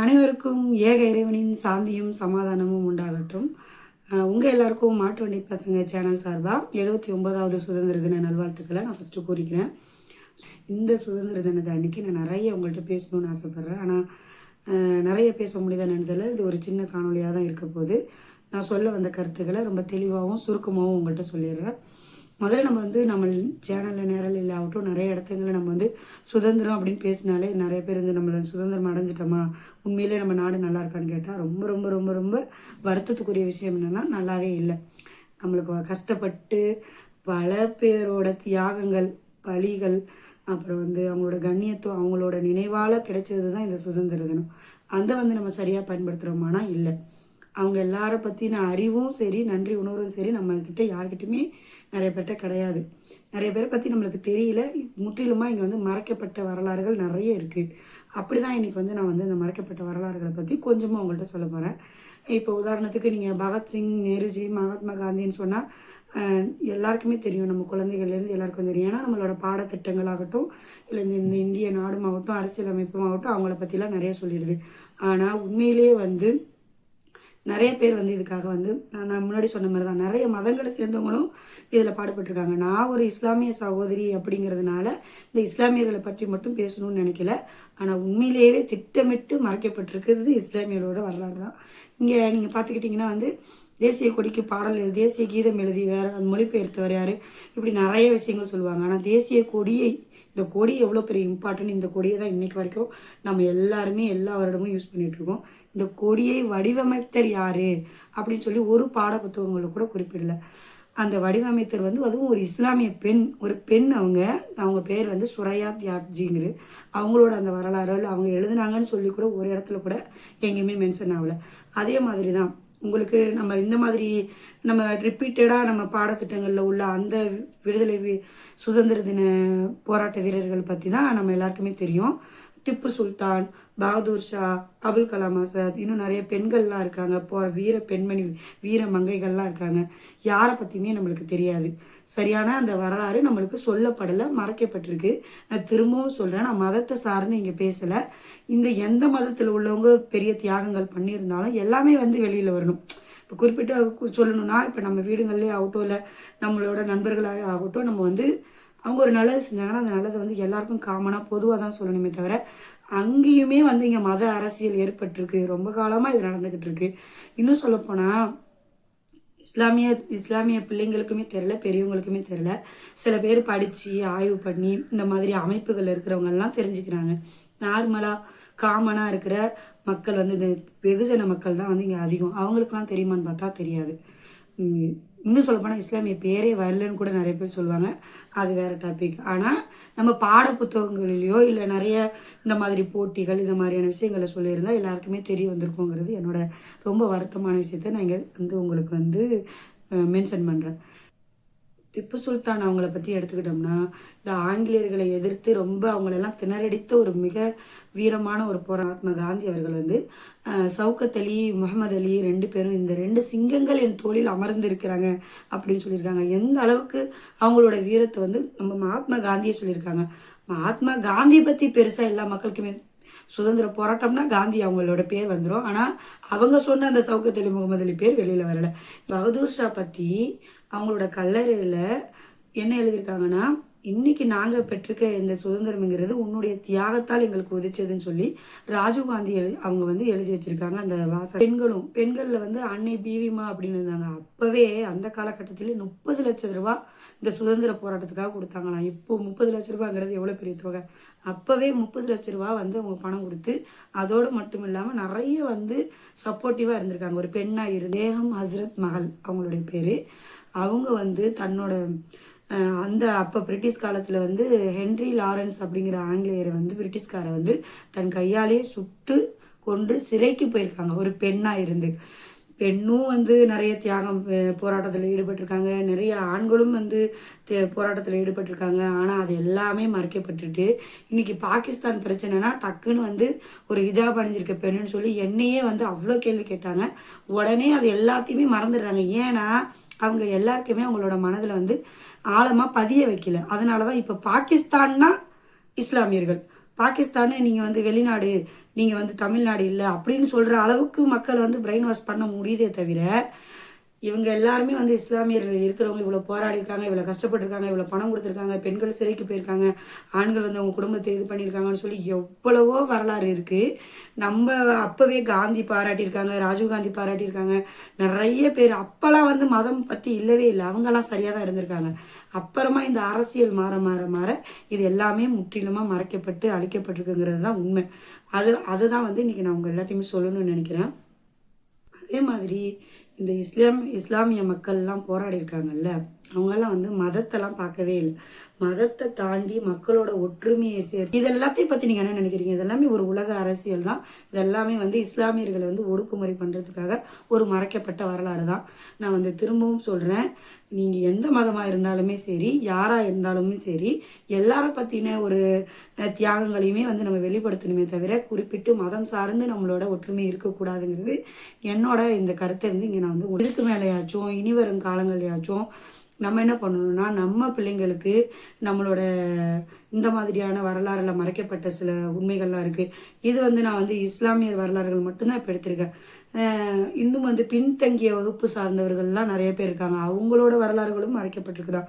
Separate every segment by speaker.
Speaker 1: அனைவருக்கும் ஏக இறைவனின் சாந்தியும் சமாதானமும் உண்டாகட்டும். உங்கள் எல்லாருக்கும் மாட்டு வண்டி பசங்க சேனல் சார்பாக எழுபத்தி ஒன்பதாவது சுதந்திர தின நல்வாழ்த்துக்களை நான் ஃபஸ்ட்டு கூறிக்கிறேன். இந்த சுதந்திர தினத்தை அன்னைக்கு நான் நிறைய உங்கள்கிட்ட பேசணும்னு ஆசைப்பட்றேன். ஆனால் நிறைய பேச முடியுதான்னு இது ஒரு சின்ன காணொலியாக தான் இருக்க போது நான் சொல்ல வந்த கருத்துக்களை ரொம்ப தெளிவாகவும் சுருக்கமாகவும் உங்கள்கிட்ட சொல்லிடுறேன். முதல்ல நம்ம வந்து நம்ம சேனலில் நேரல் ஆகட்டும் நிறைய இடத்துங்கள நம்ம வந்து சுதந்திரம் அப்படின்னு பேசினாலே நிறைய பேர் வந்து நம்மளை சுதந்திரம் அடைஞ்சிட்டோமா? உண்மையிலே நம்ம நாடு நல்லா இருக்கான்னு கேட்டால் ரொம்ப ரொம்ப ரொம்ப ரொம்ப வருத்தத்துக்குரிய விஷயம் என்னென்னா நல்லாவே இல்லை. நம்மளுக்கு கஷ்டப்பட்டு பல பேரோட தியாகங்கள் பலிகள் அப்புறம் வந்து அவங்களோட கண்ணியத்துவம் அவங்களோட நினைவால் கிடைச்சது தான் இந்த சுதந்திர தினம். அந்த வந்து நம்ம சரியாக பயன்படுத்துகிறோமானா இல்லை. அவங்க எல்லார பற்றின அறிவும் சரி நன்றி உணர்வும் சரி நம்மக்கிட்ட யார்கிட்டையுமே நிறைய பேர்கிட்ட கிடையாது. நிறைய பேரை பற்றி நம்மளுக்கு தெரியல. முற்றிலுமாக இங்கே வந்து மறைக்கப்பட்ட வரலாறுகள் நிறைய இருக்குது அப்படி தான் இன்றைக்கி வந்து நான் வந்து இந்த மறைக்கப்பட்ட வரலாறுகளை பற்றி கொஞ்சமாக உங்கள்கிட்ட சொல்ல போகிறேன் இப்போ உதாரணத்துக்கு நீங்கள் பகத்சிங் நேருஜி மகாத்மா காந்தின்னு சொன்னால் எல்லாருக்குமே தெரியும். நம்ம குழந்தைகள்லேருந்து எல்லாருக்கும் தெரியும். ஏன்னா நம்மளோட பாடத்திட்டங்களாகட்டும் இல்லை இந்த இந்திய நாடும் ஆகட்டும் அரசியலமைப்பும் ஆகட்டும் அவங்கள பற்றிலாம் நிறைய சொல்லிடுது. ஆனால் உண்மையிலேயே வந்து நிறைய பேர் வந்து இதுக்காக வந்து நான் நான் முன்னாடி சொன்ன மாதிரி தான் நிறைய மதங்களை சேர்ந்தவங்களும் இதில் பாடுபட்டிருக்காங்க. நான் ஒரு இஸ்லாமிய சகோதரி அப்படிங்கிறதுனால இந்த இஸ்லாமியர்களை பற்றி மட்டும் பேசணும்னு நினைக்கல. ஆனால் உண்மையிலேயே திட்டமிட்டு மறைக்கப்பட்டிருக்கிறது இஸ்லாமியரோட வரலாறு தான் இங்கே நீங்கள் பார்த்துக்கிட்டிங்கன்னா வந்து தேசிய கொடிக்கு பாடல் எழுதி தேசிய கீதம் எழுதி வேற அந்த மொழிபெயர்த்தவர் யார்? இப்படி நிறைய விஷயங்கள் சொல்லுவாங்க. ஆனால் தேசிய கொடியை இந்த கொடி எவ்வளோ பெரிய இம்பார்ட்டன்ட் இந்த கொடியை தான் இன்னைக்கு வரைக்கும் நம்ம எல்லாருமே எல்லா வருடமும் யூஸ் பண்ணிகிட்ருக்கோம் இருக்கோம். இந்த கொடியை வடிவமைத்தர் யாரு? அப்படின்னு சொல்லி ஒரு பாட புத்தகங்களும் கூட குறிப்பிடல. அந்த வடிவமைத்தர் வந்து அதுவும் ஒரு இஸ்லாமிய பெண் ஒரு பெண் அவங்க அவங்க பேர் வந்து சுரையா தியாப்ஜிங்கிற அவங்களோட அந்த வரலாறு இல்லை அவங்க எழுதுனாங்கன்னு சொல்லி கூட ஒரு இடத்துல கூட எங்கேயுமே மென்ஷன் ஆகல. அதே மாதிரி தான் உங்களுக்கு நம்ம இந்த மாதிரி நம்ம ரிப்பீட்டடாக நம்ம பாடத்திட்டங்களில் உள்ள அந்த விடுதலை சுதந்திர தின போராட்ட வீரர்கள் பற்றி தான் நம்ம எல்லாருக்குமே தெரியும். திப்பு சுல்தான் பகதூர் ஷா அபுல் கலாம் ஆசாத் இன்னும் நிறைய பெண்கள்லாம் இருக்காங்க. போகிற வீர பெண்மணி வீர மங்கைகள்லாம் இருக்காங்க. யாரை பற்றியுமே நம்மளுக்கு தெரியாது. சரியான அந்த வரலாறு நம்மளுக்கு சொல்லப்படலை மறைக்கப்பட்டிருக்கு. நான் திரும்பவும் சொல்கிறேன் நான் மதத்தை சார்ந்து இங்கே பேசலை. இந்த எந்த மதத்தில் உள்ளவங்க பெரிய தியாகங்கள் பண்ணியிருந்தாலும் எல்லாமே வந்து வெளியில் வரணும். இப்போ குறிப்பிட்டு கு- சொல்லணும்னா இப்போ நம்ம வீடுகள்லேயே ஆகட்டும் இல்லை நம்மளோட நண்பர்களாக ஆகட்டும் நம்ம வந்து அவங்க ஒரு நல்லது செஞ்சாங்கன்னா அந்த நல்லதை வந்து எல்லாருக்கும் காமனாக பொதுவாக தான் சொல்லணுமே தவிர அங்கேயுமே வந்து இங்கே மத அரசியல் ஏற்பட்டிருக்கு. ரொம்ப காலமாக இது நடந்துக்கிட்டு இருக்கு இன்னும் சொல்லப்போனால் இஸ்லாமிய இஸ்லாமிய பிள்ளைங்களுக்குமே தெரில பெரியவங்களுக்குமே தெரில சில பேர் படித்து ஆய்வு பண்ணி இந்த மாதிரி அமைப்புகள் இருக்கிறவங்கெல்லாம் தெரிஞ்சுக்கிறாங்க. நார்மலாக காமனாக இருக்கிற மக்கள் வந்து இந்த வெகுஜன மக்கள் தான் வந்து இங்கே அதிகம். அவங்களுக்குலாம் தெரியுமான்னு பார்த்தா தெரியாது. இன்னும் சொல்லப்போனால் இஸ்லாமிய பேரே வரலன்னு கூட நிறைய பேர் சொல்லுவாங்க. அது வேற டாபிக் ஆனால் நம்ம பாட புத்தகங்களிலேயோ இல்லை நிறைய இந்த மாதிரி போட்டிகள் இந்த மாதிரியான விஷயங்களை சொல்லியிருந்தால் எல்லாருக்குமே தெரிய வந்திருக்குங்கிறது என்னோட ரொம்ப வருத்தமான விஷயத்த நான் இங்கே வந்து உங்களுக்கு வந்து மென்ஷன் பண்ணுறேன் திப்பு சுல்தான் அவங்கள பற்றி எடுத்துக்கிட்டோம்னா இந்த ஆங்கிலேயர்களை எதிர்த்து ரொம்ப அவங்களெல்லாம் திணறடித்த ஒரு மிக வீரமான ஒரு போரா மகாத்மா காந்தி அவர்கள் வந்து சவுக்கத் அலி முகமது அலி ரெண்டு பேரும் இந்த ரெண்டு சிங்கங்கள் என் தோளில் அமர்ந்திருக்கிறாங்க அப்படின்னு சொல்லியிருக்காங்க. எந்த அளவுக்கு அவங்களோட வீரத்தை வந்து நம்ம மகாத்மா காந்தியை சொல்லியிருக்காங்க. மகாத்மா காந்தியை பற்றி பெருசாக எல்லா மக்களுக்குமே சுதந்திர போராட்டம்னா காந்தி அவங்களோட பேர் வந்துடும் ஆனால் அவங்க சொன்ன அந்த சவுக்கத் அலி முகமது அலி பேர் வெளியில் வரல. பகதூர் ஷா பற்றி அவங்களோட கல்லறையில் என்ன எழுதியிருக்காங்கன்னா இன்னைக்கு நாங்கள் பெற்றிருக்க இந்த சுதந்திரம்ங்கிறது உன்னுடைய தியாகத்தால் எங்களுக்கு உதிச்சதுன்னு சொல்லி ராஜீவ் காந்தி எழுதி அவங்க வந்து எழுதி வச்சிருக்காங்க அந்த வாச பெண்களும் பெண்களில் வந்து அன்னை பீவிமா அப்படின்னு இருந்தாங்க. அப்போவே அந்த காலகட்டத்திலே முப்பது லட்சம் ரூபா இந்த சுதந்திர போராட்டத்துக்காக கொடுத்தாங்களாம். இப்போ முப்பது லட்ச ரூபாங்கிறது எவ்வளோ பெரிய தொகை? அப்போவே முப்பது லட்ச ரூபா வந்து அவங்க பணம் கொடுத்து அதோடு மட்டும் இல்லாமல் நிறைய வந்து சப்போர்ட்டிவாக இருந்திருக்காங்க. ஒரு பெண்ணாக இரு தேகம் ஹஸ்ரத் மஹல் அவங்களுடைய பேர். அவங்க வந்து தன்னோட அந்த அப்போ பிரிட்டிஷ் காலத்தில் வந்து ஹென்ரி லாரன்ஸ் அப்படிங்கிற ஆங்கிலேயரை வந்து பிரிட்டிஷ்காரை வந்து தன் கையாலேயே சுட்டு கொன்று சிறைக்கு போயிருக்காங்க. ஒரு பெண்ணாக இருந்து. பெண்ணும் வந்து நிறைய தியாகம் போராட்டத்தில் ஈடுபட்டிருக்காங்க. நிறைய ஆண்களும் வந்து போராட்டத்தில் ஈடுபட்டிருக்காங்க. ஆனால் அது எல்லாமே மறைக்கப்பட்டுட்டு இன்னைக்கு பாகிஸ்தான் பிரச்சனைனா டக்குன்னு வந்து ஒரு ஹிஜாப் அணிஞ்சிருக்க பெண்ணுன்னு சொல்லி என்னையே வந்து அவ்வளோ கேள்வி கேட்டாங்க. உடனே அது எல்லாத்தையுமே மறந்துடுறாங்க. ஏன்னா அவங்க எல்லாருக்குமே அவங்களோட மனதில் வந்து ஆழமாக பதிய வைக்கல. அதனால தான் இப்போ பாகிஸ்தான்னா இஸ்லாமியர்கள். பாகிஸ்தானு நீங்கள் வந்து வெளிநாடு நீங்கள் வந்து தமிழ்நாடு இல்லை அப்படின்னு சொல்கிற அளவுக்கு மக்களை வந்து பிரெயின் வாஷ் பண்ண முடியுதே தவிர இவங்க எல்லாருமே வந்து இஸ்லாமியர்கள் இருக்கிறவங்க இவ்வளோ போராடி இருக்காங்க இவ்வளோ கஷ்டப்பட்டிருக்காங்க இவ்வளோ பணம் கொடுத்துருக்காங்க பெண்கள் சிறைக்கு போயிருக்காங்க ஆண்கள் வந்து அவங்க குடும்பத்தை இது பண்ணியிருக்காங்கன்னு சொல்லி எவ்வளவோ வரலாறு இருக்குது நம்ம அப்போவே காந்தி பாராட்டியிருக்காங்க ராஜீவ் காந்தி பாராட்டியிருக்காங்க. நிறைய பேர் அப்போல்லாம் வந்து மதம் பற்றி இல்லவே இல்லை. அவங்கெல்லாம் சரியாக தான் இருந்திருக்காங்க. அப்புறமா இந்த அரசியல் மாற மாற மாற இது எல்லாமே முற்றிலுமாக மறைக்கப்பட்டு அழிக்கப்பட்டிருக்குங்கிறது தான் உண்மை. அது அதுதான் வந்து இன்றைக்கி நான் உங்கள் எல்லாத்தையுமே சொல்லணும்னு நினைக்கிறேன். அதே மாதிரி இந்த இஸ்லாம் இஸ்லாமிய மக்கள்லாம் போராடி இருக்காங்கல்ல அவங்கெல்லாம் வந்து மதத்தெல்லாம் பார்க்கவே இல்லை. மதத்தை தாண்டி மக்களோட ஒற்றுமையை சேர்த்து இது எல்லாத்தையும் பற்றி நீங்கள் என்ன நினைக்கிறீங்க? இதெல்லாமே ஒரு உலக அரசியல் தான். இதெல்லாமே வந்து இஸ்லாமியர்களை வந்து ஒடுக்குமுறை பண்ணுறதுக்காக ஒரு மறைக்கப்பட்ட வரலாறு தான். நான் வந்து திரும்பவும் சொல்கிறேன் நீங்கள் எந்த மதமாக இருந்தாலுமே சரி யாராக இருந்தாலுமே சரி எல்லாரை பற்றின ஒரு தியாகங்களையுமே வந்து நம்ம வெளிப்படுத்தணுமே தவிர குறிப்பிட்டு மதம் சார்ந்து நம்மளோட ஒற்றுமை இருக்கக்கூடாதுங்கிறது என்னோட இந்த கருத்தை வந்து இங்கே நான் வந்து இதுக்கு மேலேயாச்சும் இனி வரும் காலங்களையாச்சும் நம்ம என்ன பண்ணணும்னா நம்ம பிள்ளைங்களுக்கு நம்மளோட இந்த மாதிரியான வரலாறுல மறைக்கப்பட்ட சில உண்மைகள்லாம் இருக்குது இது வந்து நான் வந்து இஸ்லாமிய வரலாறுகள் மட்டும்தான் இப்போ எடுத்திருக்கேன். இன்னும் வந்து பின்தங்கிய வகுப்பு சார்ந்தவர்கள்லாம் நிறைய பேர் இருக்காங்க. அவங்களோட வரலாறுகளும் மறைக்கப்பட்டிருக்குதான்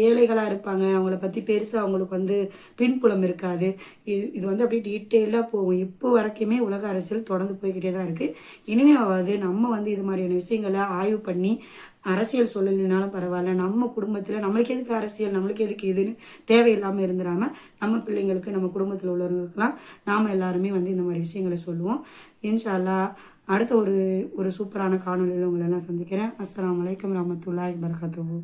Speaker 1: ஏழைகளாக இருப்பாங்க. அவங்கள பற்றி பெருசாக அவங்களுக்கு வந்து பின்புலம் இருக்காது. இது இது வந்து அப்படியே டீட்டெயிலாக போகும். இப்போ வரைக்குமே உலக அரசியல் தொடர்ந்து போய்கிட்டே தான் இருக்குது இனிமேவாவது நம்ம வந்து இது மாதிரியான விஷயங்களை ஆய்வு பண்ணி அரசியல் சொல்லலைனாலும் பரவாயில்ல. நம்ம குடும்பத்தில் நம்மளுக்கு எதுக்கு அரசியல்? நம்மளுக்கு எதுக்கு இதுன்னு தேவையில்லாமல் இருந்துடாமல் நம்ம பிள்ளைங்களுக்கு நம்ம குடும்பத்தில் உள்ளவர்களுக்கெல்லாம் நாம் எல்லாருமே வந்து இந்த மாதிரி விஷயங்களை சொல்லுவோம். இன்ஷால்லா அடுத்த ஒரு ஒரு சூப்பரான காணொலியில் உங்களை நான் சந்திக்கிறேன். அஸ்லாம் வலைக்கம் ரஹமத்துல்லாஹி வபரகாத்துஹு.